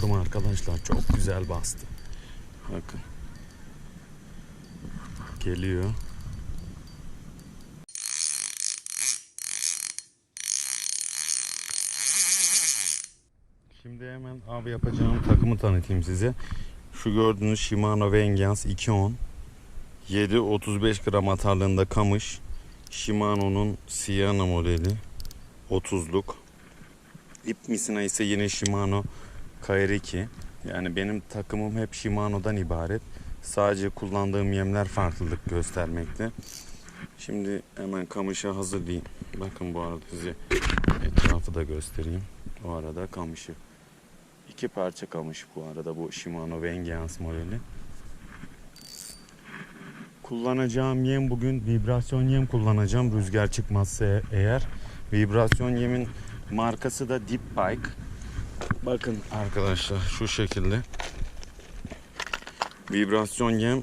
Aldım arkadaşlar. Çok güzel bastı. Bakın. Geliyor. Şimdi hemen abi yapacağım takımı tanıtayım size. Şu gördüğünüz Shimano Vengeance 210. 7-35 gram atarlığında kamış. Shimano'nun Sienna modeli. 30'luk. İp misina ise yine Shimano KR2. Yani benim takımım hep Shimano'dan ibaret. Sadece kullandığım yemler farklılık göstermekte. Şimdi hemen kamışı hazırlayayım. Bakın bu arada size etrafı da göstereyim. O arada kamışı. İki parça kamış bu arada bu Shimano Vengeance modeli. Kullanacağım yem bugün vibrasyon yem kullanacağım rüzgar çıkmazsa e- eğer. Vibrasyon yemin markası da Deep Pike. Bakın arkadaşlar şu şekilde. Vibrasyon yem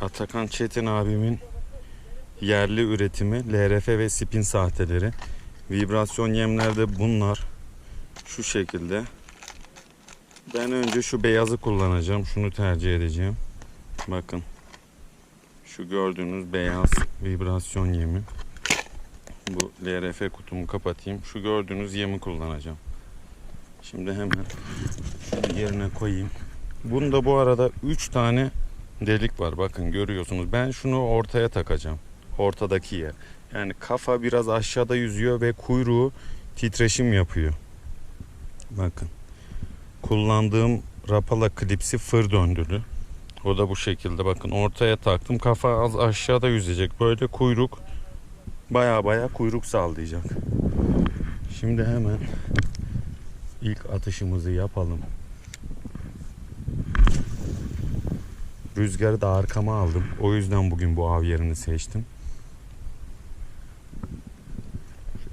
Atakan Çetin abimin yerli üretimi LRF ve spin sahteleri. Vibrasyon yemlerde bunlar şu şekilde. Ben önce şu beyazı kullanacağım. Şunu tercih edeceğim. Bakın. Şu gördüğünüz beyaz vibrasyon yemi. Bu LRF kutumu kapatayım. Şu gördüğünüz yemi kullanacağım. Şimdi hemen yerine koyayım. Bunda bu arada 3 tane delik var. Bakın görüyorsunuz. Ben şunu ortaya takacağım. Ortadaki yer. Yani kafa biraz aşağıda yüzüyor ve kuyruğu titreşim yapıyor. Bakın. Kullandığım Rapala klipsi fır döndürü. O da bu şekilde bakın ortaya taktım. Kafa az aşağıda yüzecek. Böyle kuyruk baya baya kuyruk sağlayacak. Şimdi hemen ilk atışımızı yapalım. Rüzgarı da arkama aldım. O yüzden bugün bu av yerini seçtim.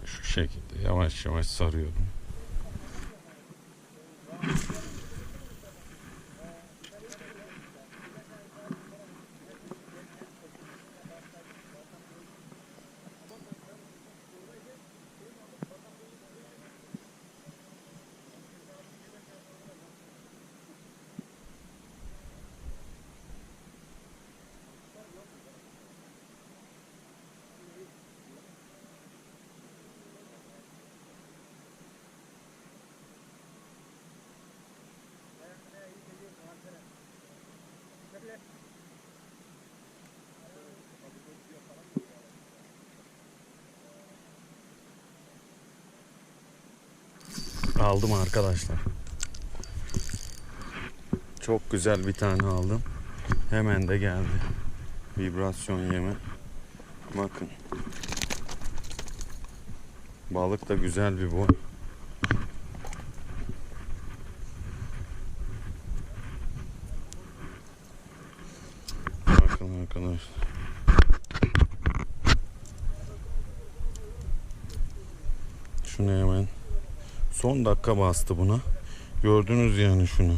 Şu şekilde yavaş yavaş sarıyorum. Aldım arkadaşlar. Çok güzel bir tane aldım. Hemen de geldi. Vibrasyon yemi. Bakın. Balık da güzel bir boy. 10 dakika bastı buna. Gördünüz yani şunu.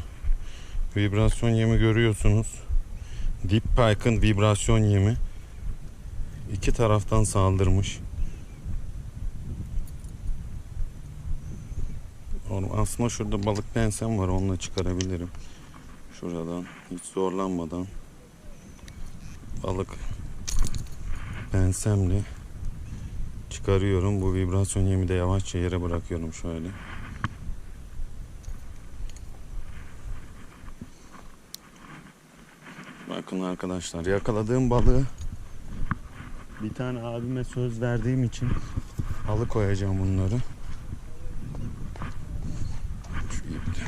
Vibrasyon yemi görüyorsunuz. Deep Pike'ın vibrasyon yemi. iki taraftan saldırmış. Aslında şurada balık lensem var. Onunla çıkarabilirim. Şuradan. Hiç zorlanmadan. Balık lensemle çıkarıyorum. Bu vibrasyon yemi de yavaşça yere bırakıyorum şöyle. Bakın arkadaşlar yakaladığım balığı bir tane abime söz verdiğim için alıkoyacağım bunları. Şu ipte.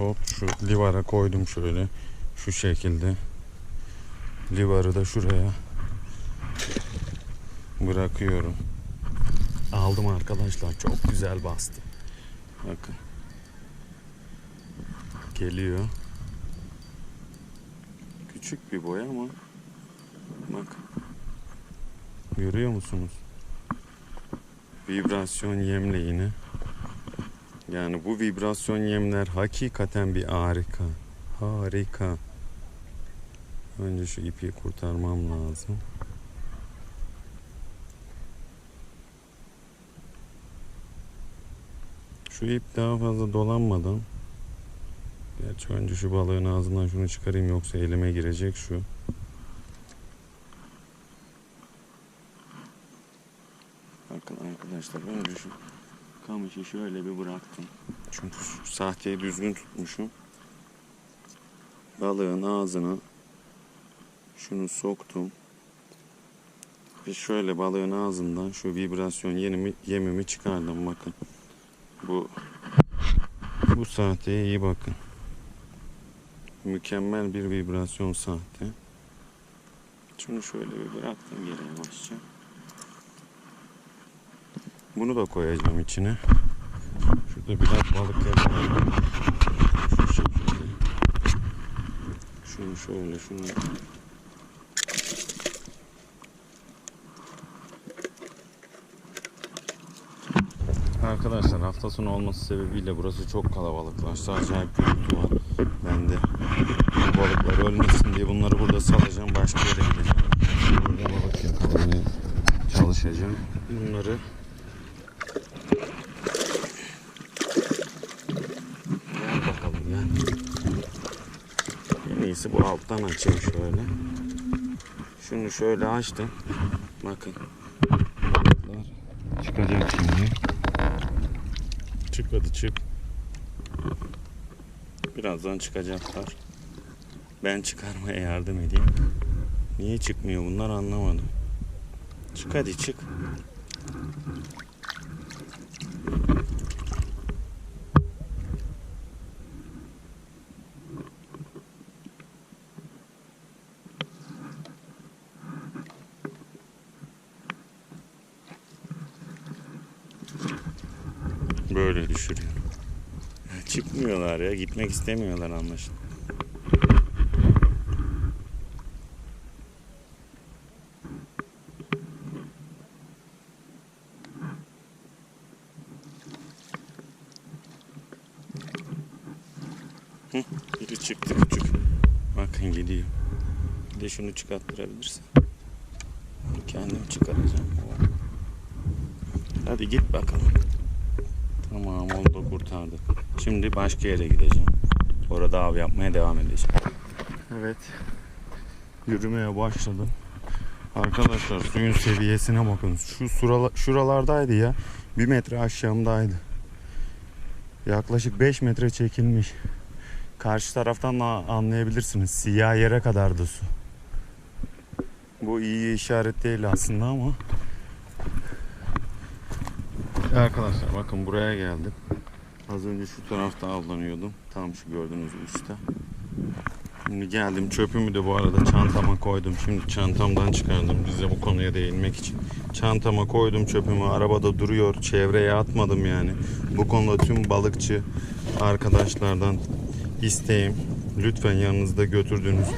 Hop şu livara koydum şöyle şu şekilde. Livarı da şuraya bırakıyorum. Aldım arkadaşlar. Çok güzel bastı. Bakın geliyor. Küçük bir boy ama bak. Görüyor musunuz? Vibrasyon yemle yine. Yani bu vibrasyon yemler hakikaten bir harika. Harika. Önce şu ipi kurtarmam lazım. Şu ip daha fazla dolanmadan Gerçi önce şu balığın ağzından şunu çıkarayım yoksa elime girecek şu. Bakın arkadaşlar önce şu kamışı şöyle bir bıraktım. Çünkü sahteyi düzgün tutmuşum. Balığın ağzına şunu soktum. Ve şöyle balığın ağzından şu vibrasyon yenimi, yemimi çıkardım bakın. Bu bu sahteye iyi bakın. Mükemmel bir vibrasyon sahte. Şunu şöyle bir bıraktım geri yavaşça. Bunu da koyacağım içine. Şurada biraz balık yapalım. Şu şekilde. Şunu şöyle şunu. Arkadaşlar hafta sonu olması sebebiyle burası çok kalabalıklaştı. Acayip gürültü. Ben de bu balıklar ölmesin diye bunları burada salacağım. Başka yere gideceğim. Burada balık yakalamaya çalışacağım. Bunları Gel bakalım gel. En iyisi bu alttan açayım şöyle. Şunu şöyle açtım. Bakın. Balıklar çıkacak şimdi. Çık hadi çık. Birazdan çıkacaklar. Ben çıkarmaya yardım edeyim. Niye çıkmıyor bunlar anlamadım. Çık hadi çık. Böyle düşürüyor. Çıkmıyorlar ya. Gitmek istemiyorlar anlaşılan. Hı, biri çıktı küçük. Bakın gidiyor. Bir de şunu çıkarttırabilirsin. Kendim çıkaracağım. Hadi git bakalım. Tamam onu da kurtardık. Şimdi başka yere gideceğim. Orada av yapmaya devam edeceğim. Evet. Yürümeye başladım. Arkadaşlar suyun seviyesine bakın. Şu surala, şuralardaydı ya. Bir metre aşağımdaydı. Yaklaşık 5 metre çekilmiş. Karşı taraftan da anlayabilirsiniz. Siyah yere kadardı su. Bu iyi işaret değil aslında ama Arkadaşlar bakın buraya geldim. Az önce şu tarafta avlanıyordum. Tam şu gördüğünüz uçta. Şimdi geldim çöpümü de bu arada çantama koydum. Şimdi çantamdan çıkardım size bu konuya değinmek için. Çantama koydum çöpümü. Arabada duruyor. Çevreye atmadım yani. Bu konuda tüm balıkçı arkadaşlardan isteğim. Lütfen yanınızda götürdüğünüz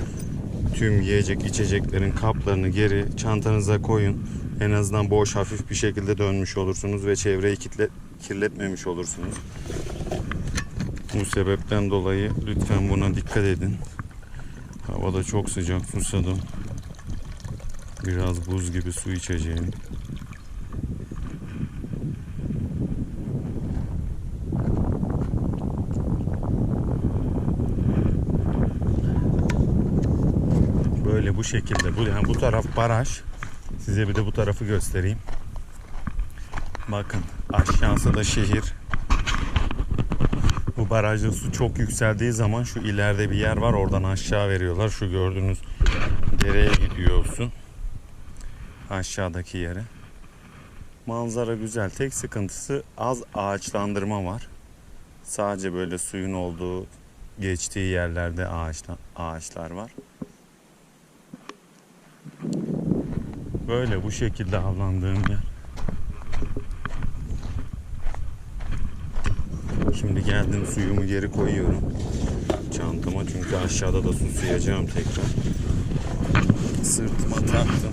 tüm yiyecek içeceklerin kaplarını geri çantanıza koyun. En azından boş hafif bir şekilde dönmüş olursunuz ve çevreyi kitle, kirletmemiş olursunuz. Bu sebepten dolayı lütfen buna dikkat edin. Havada çok sıcak susadım. Biraz buz gibi su içeceğim. Böyle bu şekilde. Bu yani bu taraf baraj. Size bir de bu tarafı göstereyim. Bakın aşağısı da şehir. Bu barajda su çok yükseldiği zaman şu ileride bir yer var oradan aşağı veriyorlar. Şu gördüğünüz dereye gidiyor su. Aşağıdaki yere. Manzara güzel. Tek sıkıntısı az ağaçlandırma var. Sadece böyle suyun olduğu geçtiği yerlerde ağaçla, ağaçlar var. Böyle bu şekilde avlandığım yer. Şimdi geldim suyumu geri koyuyorum. Çantama çünkü aşağıda da susayacağım tekrar. Sırtıma taktım.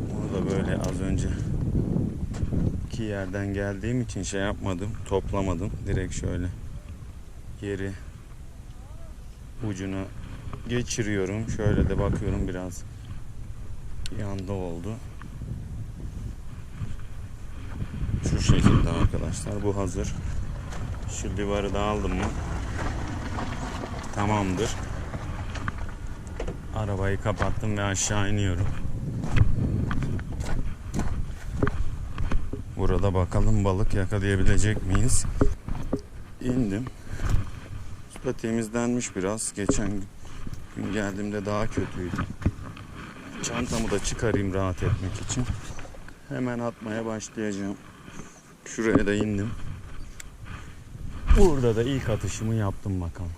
Bunu da böyle az önce iki yerden geldiğim için şey yapmadım, toplamadım. Direkt şöyle geri ucuna geçiriyorum. Şöyle de bakıyorum biraz yanda oldu. Şu şekilde arkadaşlar. Bu hazır. Şu livarı da aldım mı? Tamamdır. Arabayı kapattım ve aşağı iniyorum. Burada bakalım balık yakalayabilecek miyiz? İndim. Su da temizlenmiş biraz. Geçen gün geldiğimde daha kötüydü. Çantamı da çıkarayım rahat etmek için. Hemen atmaya başlayacağım. Şuraya da indim. Burada da ilk atışımı yaptım bakalım.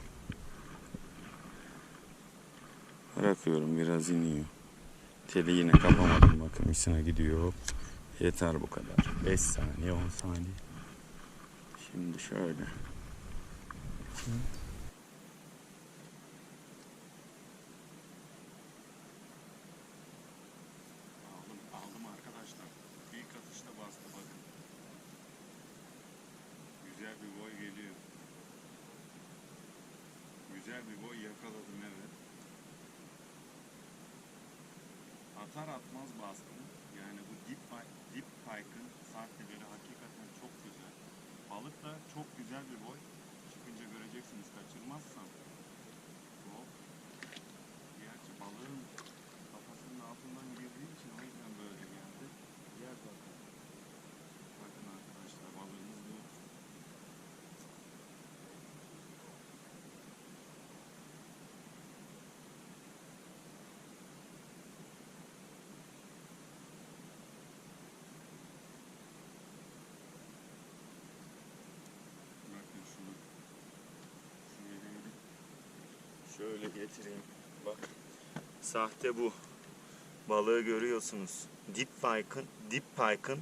Bırakıyorum biraz iniyor. Teli yine kapamadım bakın misine gidiyor. Yeter bu kadar. 5 saniye 10 saniye. Şimdi şöyle. Aldım, aldım arkadaşlar. İlk atışta bastı bakın. Güzel bir boy geliyor. Güzel bir boy yakaladım evet. Atar atmaz bastım. Yani bu dip, dip pike'ın sahteleri hakikaten çok güzel. Balık da çok güzel bir boy. Çıkınca göreceksiniz kaçırmazsam. Hop. Gerçi balığın kafasının altından girdiği için o yüzden böyle geldi. Gel bakın. Bakın arkadaşlar balığımız bu. Bakın şunu. Şöyle, şöyle getireyim. Bak. Sahte bu. Balığı görüyorsunuz. Dip pike'ın, dip pike'ın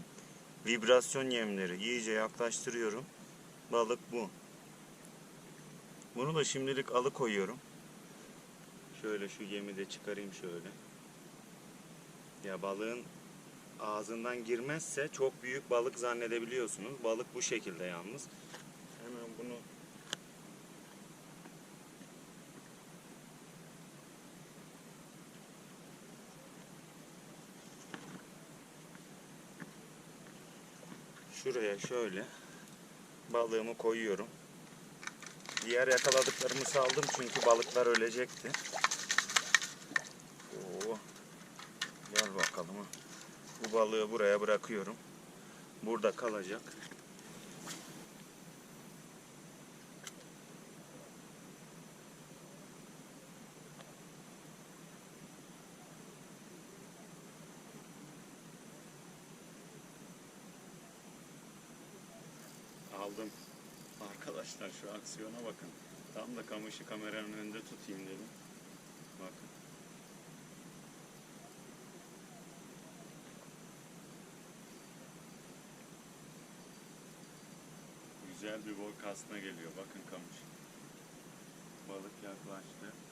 vibrasyon yemleri. İyice yaklaştırıyorum. Balık bu. Bunu da şimdilik alıkoyuyorum. Şöyle şu yemi de çıkarayım şöyle. Ya balığın ağzından girmezse çok büyük balık zannedebiliyorsunuz. Balık bu şekilde yalnız. Hemen bunu şuraya şöyle balığımı koyuyorum. Diğer yakaladıklarımı saldım çünkü balıklar ölecekti. Oo. Gel bakalım. Bu balığı buraya bırakıyorum. Burada kalacak. Aldım. Arkadaşlar şu aksiyona bakın. Tam da kamışı kameranın önünde tutayım dedim. Bakın. Güzel bir boy kasna geliyor. Bakın kamış. Balık yaklaştı.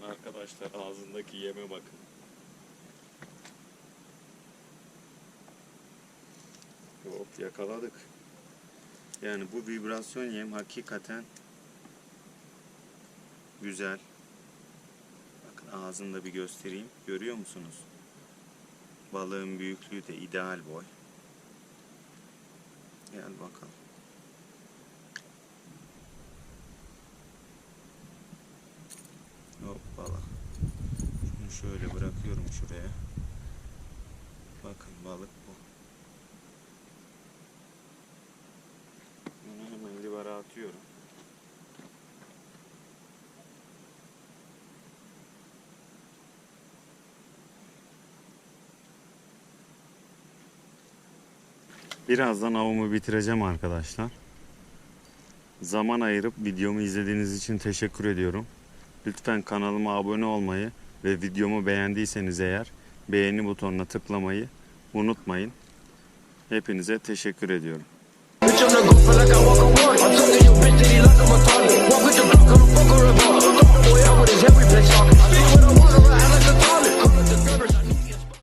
Bakın arkadaşlar ağzındaki yeme bakın. Hop yakaladık. Yani bu vibrasyon yem hakikaten güzel. Bakın ağzında bir göstereyim. Görüyor musunuz? Balığın büyüklüğü de ideal boy. Gel bakalım. Hoppala. Şunu şöyle bırakıyorum şuraya. Bakın balık bu. Bunu hemen livara atıyorum. Birazdan avımı bitireceğim arkadaşlar. Zaman ayırıp videomu izlediğiniz için teşekkür ediyorum. Lütfen kanalıma abone olmayı ve videomu beğendiyseniz eğer beğeni butonuna tıklamayı unutmayın. Hepinize teşekkür ediyorum.